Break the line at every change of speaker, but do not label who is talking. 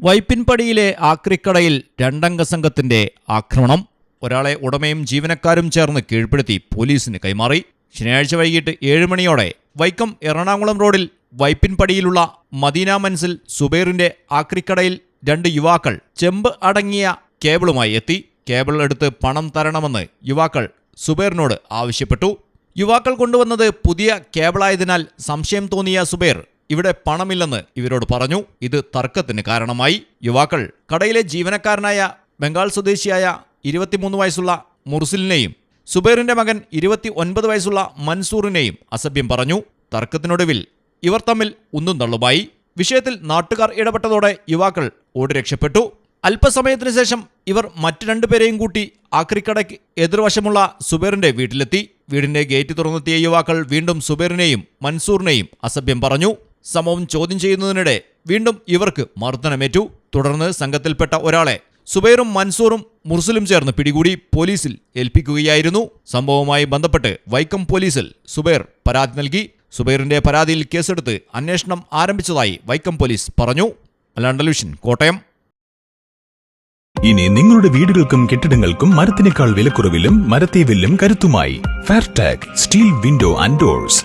വൈപ്പിൻപടിയിലെ ആക്രിക്കടയിൽ രണ്ടംഗ സംഘത്തിന്റെ ആക്രമണം. ഒരാളെ ഉടമയും ജീവനക്കാരും ചേർന്ന് കീഴ്പ്പെടുത്തി പോലീസിന് കൈമാറി. ശനിയാഴ്ച വൈകിട്ട് ഏഴ് മണിയോടെ വൈക്കം എറണാകുളം റോഡിൽ വൈപ്പിൻപടിയിലുള്ള മദീന മൻസിൽ സുബൈറിന്റെ ആക്രിക്കടയിൽ രണ്ട് യുവാക്കൾ ചെമ്പ് അടങ്ങിയ കേബിളുമായി എത്തി. കേബിൾ എടുത്ത് പണം തരണമെന്ന് യുവാക്കൾ സുബൈറിനോട് ആവശ്യപ്പെട്ടു. യുവാക്കൾ കൊണ്ടുവന്നത് പുതിയ കേബിളായതിനാൽ സംശയം തോന്നിയ സുബൈർ ഇവിടെ പണമില്ലെന്ന് ഇവരോട് പറഞ്ഞു. ഇത് തർക്കത്തിന് കാരണമായി. യുവാക്കൾ കടയിലെ ജീവനക്കാരനായ ബംഗാൾ സ്വദേശിയായ ഇരുപത്തിമൂന്ന് വയസ്സുള്ള മുർസിലിനെയും സുബൈറിന്റെ മകൻ ഇരുപത്തി ഒൻപത് വയസ്സുള്ള മൻസൂറിനെയും അസഭ്യം പറഞ്ഞു. തർക്കത്തിനൊടുവിൽ ഇവർ തമ്മിൽ ഉന്നും തള്ളുമായി. വിഷയത്തിൽ നാട്ടുകാർ ഇടപെട്ടതോടെ യുവാക്കൾ ഓടി രക്ഷപ്പെട്ടു. അല്പസമയത്തിന് ശേഷം ഇവർ മറ്റു രണ്ടുപേരെയും കൂട്ടി ആക്രിക്കടയ്ക്ക് എതിർവശമുള്ള സുബേറിന്റെ വീട്ടിലെത്തി. വീടിന്റെ ഗേറ്റ് തുറന്നെത്തിയ യുവാക്കൾ വീണ്ടും സുബേറിനെയും മൻസൂറിനെയും അസഭ്യം പറഞ്ഞു. സംഭവം ചോദ്യം ചെയ്യുന്നതിനിടെ വീണ്ടും ഇവർക്ക് മർദ്ദനമേറ്റു. തുടർന്ന് സംഘത്തിൽപ്പെട്ട ഒരാളെ സുബൈറും മൻസൂറും മുർസലും ചേർന്ന് പിടികൂടി പോലീസിൽ ഏൽപ്പിക്കുകയായിരുന്നു. സംഭവവുമായി ബന്ധപ്പെട്ട് വൈക്കം പോലീസിൽ സുബൈർ പരാതി നൽകി. സുബൈറിന്റെ പരാതിയിൽ കേസെടുത്ത് അന്വേഷണം ആരംഭിച്ചതായി വൈക്കം പോലീസ് പറഞ്ഞു. മലയാളം കോട്ടയം.
ഇനി നിങ്ങളുടെ വീടുകൾക്കും കെട്ടിടങ്ങൾക്കും മരത്തിനേക്കാൾ വിലക്കുറവിലും മരത്തെ വില്ലും കരുത്തുമായി. Fairtag steel window and doors